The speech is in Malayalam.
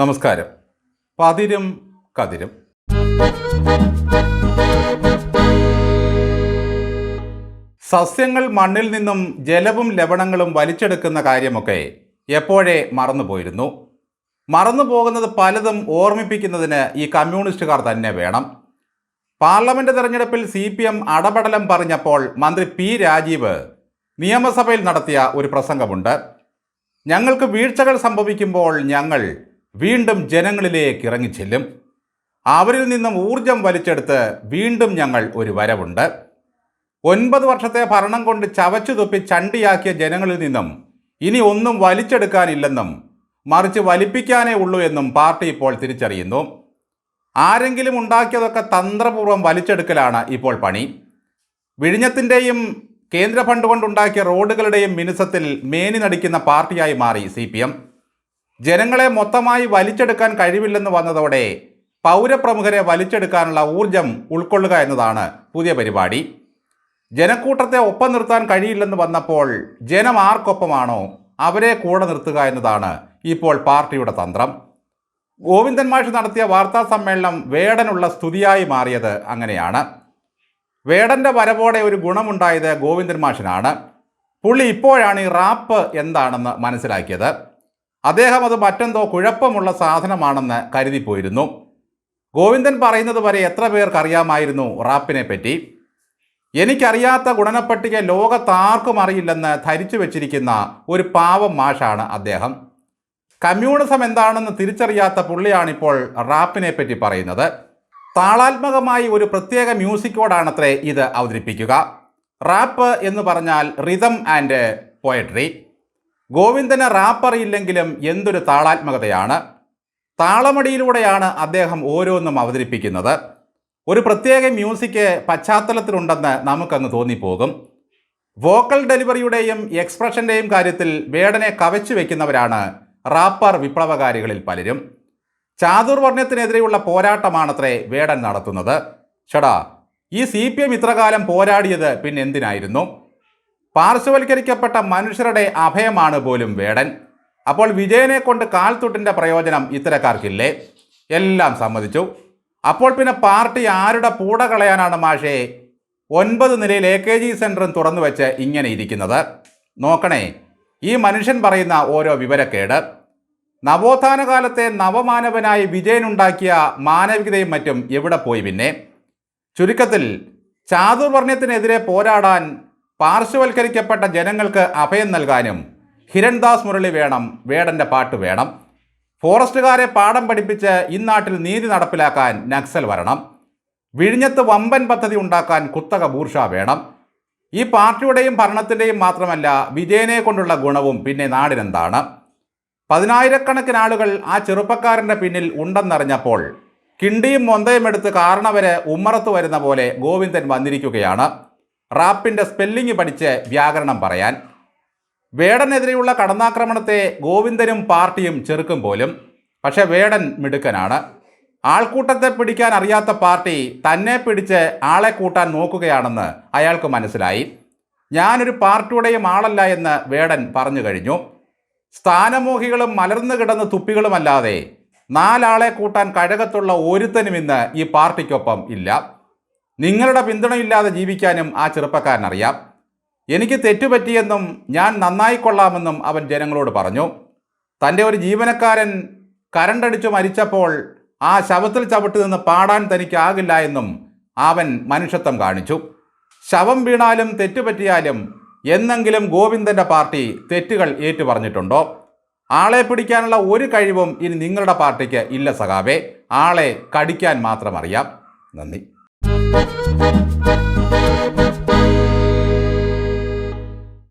നമസ്കാരം. പതിരും കതിരും. സസ്യങ്ങൾ മണ്ണിൽ നിന്നും ജലവും ലവണങ്ങളും വലിച്ചെടുക്കുന്ന കാര്യമൊക്കെ എപ്പോഴേ മറന്നുപോയിരുന്നു. മറന്നു പോകുന്നത് പലതും ഓർമ്മിപ്പിക്കുന്നതിന് ഈ കമ്മ്യൂണിസ്റ്റുകാർ തന്നെ വേണം. പാർലമെന്റ് തെരഞ്ഞെടുപ്പിൽ സി പി എം അടപടലം പറഞ്ഞപ്പോൾ മന്ത്രി പി രാജീവ് നിയമസഭയിൽ നടത്തിയ ഒരു പ്രസംഗമുണ്ട്. ഞങ്ങൾക്ക് വീഴ്ചകൾ സംഭവിക്കുമ്പോൾ ഞങ്ങൾ വീണ്ടും ജനങ്ങളിലേക്ക് ഇറങ്ങിച്ചെല്ലും. അവരിൽ നിന്നും ഊർജം വലിച്ചെടുത്ത് വീണ്ടും ഞങ്ങൾ ഒരു വരവുണ്ട്. ഒൻപത് വർഷത്തെ ഭരണം കൊണ്ട് ചവച്ചു തുപ്പി ചണ്ടിയാക്കിയ ജനങ്ങളിൽ നിന്നും ഇനി ഒന്നും വലിച്ചെടുക്കാനില്ലെന്നും മറിച്ച് വലിപ്പിക്കാനേ ഉള്ളൂ എന്നും പാർട്ടി ഇപ്പോൾ തിരിച്ചറിയുന്നു. ആരെങ്കിലും ഉണ്ടാക്കിയതൊക്കെ തന്ത്രപൂർവം വലിച്ചെടുക്കലാണ് ഇപ്പോൾ പണി. വിഴിഞ്ഞത്തിന്റെയും കേന്ദ്ര ഫണ്ട് കൊണ്ടുണ്ടാക്കിയ റോഡുകളുടെയും മിനുസത്തിൽ മേനി നടിക്കുന്ന പാർട്ടിയായി മാറി സി ജനങ്ങളെ മൊത്തമായി വലിച്ചെടുക്കാൻ കഴിവില്ലെന്ന് വന്നതോടെ പൗരപ്രമുഖരെ വലിച്ചെടുക്കാനുള്ള ഊർജം ഉൾക്കൊള്ളുക എന്നതാണ് പുതിയ പരിപാടി. ജനക്കൂട്ടത്തെ ഒപ്പം നിർത്താൻ കഴിയില്ലെന്ന് വന്നപ്പോൾ ജനം ആർക്കൊപ്പമാണോ അവരെ കൂടെ നിർത്തുക എന്നതാണ് ഇപ്പോൾ പാർട്ടിയുടെ തന്ത്രം. ഗോവിന്ദൻ മാഷ് നടത്തിയ വാർത്താ സമ്മേളനം വേടനുള്ള സ്തുതിയായി മാറിയത് അങ്ങനെയാണ്. വേടന്റെ വരവോടെ ഒരു ഗുണമുണ്ടായത് ഗോവിന്ദൻ മാഷിനാണ്. പുള്ളി ഇപ്പോഴാണ് ഈ റാപ്പ് എന്താണെന്ന് മനസ്സിലാക്കിയത്. അദ്ദേഹം അത് മറ്റെന്തോ കുഴപ്പമുള്ള സാധനമാണെന്ന് കരുതിപ്പോയിരുന്നു. ഗോവിന്ദൻ പറയുന്നത് വരെ എത്ര പേർക്കറിയാമായിരുന്നു റാപ്പിനെ പറ്റി. എനിക്കറിയാത്ത ഗുണനപ്പട്ടിക ലോകത്താർക്കും അറിയില്ലെന്ന് ധരിച്ചു വെച്ചിരിക്കുന്ന ഒരു പാവം മാഷാണ് അദ്ദേഹം. കമ്മ്യൂണിസം എന്താണെന്ന് തിരിച്ചറിയാത്ത പുള്ളിയാണിപ്പോൾ റാപ്പിനെ പറ്റി പറയുന്നത്. താളാത്മകമായി ഒരു പ്രത്യേക മ്യൂസിക്കോടാണത്രേ ഇത് അവതരിപ്പിക്കുക. റാപ്പ് എന്ന് പറഞ്ഞാൽ റിതം ആൻഡ് പോയട്രി ഗോവിന്ദന് റാപ്പർ ഇല്ലെങ്കിലും എന്തൊരു താളാത്മകതയാണ്? താളമടിയിലൂടെയാണ് അദ്ദേഹം ഓരോന്നും അവതരിപ്പിക്കുന്നത്. ഒരു പ്രത്യേക മ്യൂസിക് പശ്ചാത്തലത്തിലുണ്ടെന്ന് നമുക്കങ്ങ് തോന്നിപ്പോകും. വോക്കൽ ഡെലിവറിയുടെയും എക്സ്പ്രഷന്റെയും കാര്യത്തിൽ വേടനെ കവച്ചു വയ്ക്കുന്നവരാണ് റാപ്പർ വിപ്ലവകാരികളിൽ പലരും. ചാതുർവർണത്തിനെതിരെയുള്ള പോരാട്ടമാണത്രേ വേടൻ നടത്തുന്നത്. ഷടാ ഈ സി പി എം ഇത്രകാലം പോരാടിയത് പിന്നെ എന്തിനായിരുന്നു പാർശ്വവൽക്കരിക്കപ്പെട്ട മനുഷ്യരുടെ അഭയമാണ് പോലും വേടൻ. അപ്പോൾ വിജയനെ കൊണ്ട് കാൽത്തുട്ടിന്റെ പ്രയോജനം ഇത്തരക്കാർക്കില്ലേ? എല്ലാം സമ്മതിച്ചു. അപ്പോൾ പിന്നെ പാർട്ടി ആരുടെ പൂട കളയാനാണ് മാഷേ? ഒൻപത് നിലയിൽ എ കെ ജി സെന്ററും തുറന്നു വെച്ച് ഇങ്ങനെ ഇരിക്കുന്നത്. നോക്കണേ ഈ മനുഷ്യൻ പറയുന്ന ഓരോ വിവരക്കേട്. നവോത്ഥാന കാലത്തെ നവമാനവനായി വിജയനുണ്ടാക്കിയ മാനവികതയും മറ്റും എവിടെ പോയി പിന്നെ? ചുരുക്കത്തിൽ ചാതുർവർണയത്തിനെതിരെ പോരാടാൻ പാർശ്വവൽക്കരിക്കപ്പെട്ട ജനങ്ങൾക്ക് അഭയം നൽകാനും ഹിരൺദാസ് മുരളി വേണം വേടന്റെ പാട്ട് വേണം. ഫോറസ്റ്റുകാരെ പാഠം പഠിപ്പിച്ച് ഇന്നാട്ടിൽ നീതി നടപ്പിലാക്കാൻ നക്സൽ വരണം. വിഴിഞ്ഞത്ത് വമ്പൻ പദ്ധതി ഉണ്ടാക്കാൻ കുത്തക ബൂർഷ വേണം. ഈ പാർട്ടിയുടെയും ഭരണത്തിന്റെയും മാത്രമല്ല വിജയനെ കൊണ്ടുള്ള ഗുണവും പിന്നെ നാടിനെന്താണ്? പതിനായിരക്കണക്കിന് ആളുകൾ ആ ചെറുപ്പക്കാരന്റെ പിന്നിൽ ഉണ്ടെന്നറിഞ്ഞപ്പോൾ കിണ്ടിയും മൊന്തയും എടുത്ത് കാരണവരെ ഉമ്മറത്ത് വരുന്ന പോലെ ഗോവിന്ദൻ വന്നിരിക്കുകയാണ്. റാപ്പിന്റെ സ്പെല്ലിംഗ് പഠിച്ച് വ്യാകരണം പറയാൻ. വേടനെതിരെയുള്ള കടന്നാക്രമണത്തെ ഗോവിന്ദനും പാർട്ടിയും ചെറുക്കും പോലും. പക്ഷേ വേടൻ മിടുക്കനാണ്. ആൾക്കൂട്ടത്തെ പിടിക്കാൻ അറിയാത്ത പാർട്ടി തന്നെ പിടിച്ച് ആളെ കൂട്ടാൻ നോക്കുകയാണെന്ന് അയാൾക്ക് മനസ്സിലായി. ഞാനൊരു പാർട്ടിയുടെയും ആളല്ല എന്ന് വേടൻ പറഞ്ഞു കഴിഞ്ഞു. സ്ഥാനമോഹികളും മലർന്നു കിടന്ന തുപ്പികളുമല്ലാതെ നാലാളെ കൂട്ടാൻ കഴകത്തുള്ള ഒരുത്തനും ഇന്ന് ഈ പാർട്ടിക്കൊപ്പം ഇല്ല. നിങ്ങളുടെ പിന്തുണയില്ലാതെ ജീവിക്കാനും ആ ചെറുപ്പക്കാരനറിയാം. എനിക്ക് തെറ്റുപറ്റിയെന്നും ഞാൻ നന്നായിക്കൊള്ളാമെന്നും അവൻ ജനങ്ങളോട് പറഞ്ഞു. തന്റെ ഒരു ജീവനക്കാരൻ കരണ്ടടിച്ചു മരിച്ചപ്പോൾ ആ ശവത്തിൽ ചവിട്ടി നിന്ന് പാടാൻ തനിക്കാകില്ല എന്നും അവൻ മനുഷ്യത്വം കാണിച്ചു. ശവം വീണാലും തെറ്റുപറ്റിയാലും എന്നെങ്കിലും ഗോവിന്ദന്റെ പാർട്ടി തെറ്റുകൾ ഏറ്റുപറഞ്ഞിട്ടുണ്ടോ? ആളെ പിടിക്കാനുള്ള ഒരു കഴിവും ഇനി നിങ്ങളുടെ പാർട്ടിക്ക് ഇല്ല സഖാവേ. ആളെ കടിക്കാൻ മാത്രം അറിയാം. നന്ദി. Thank you.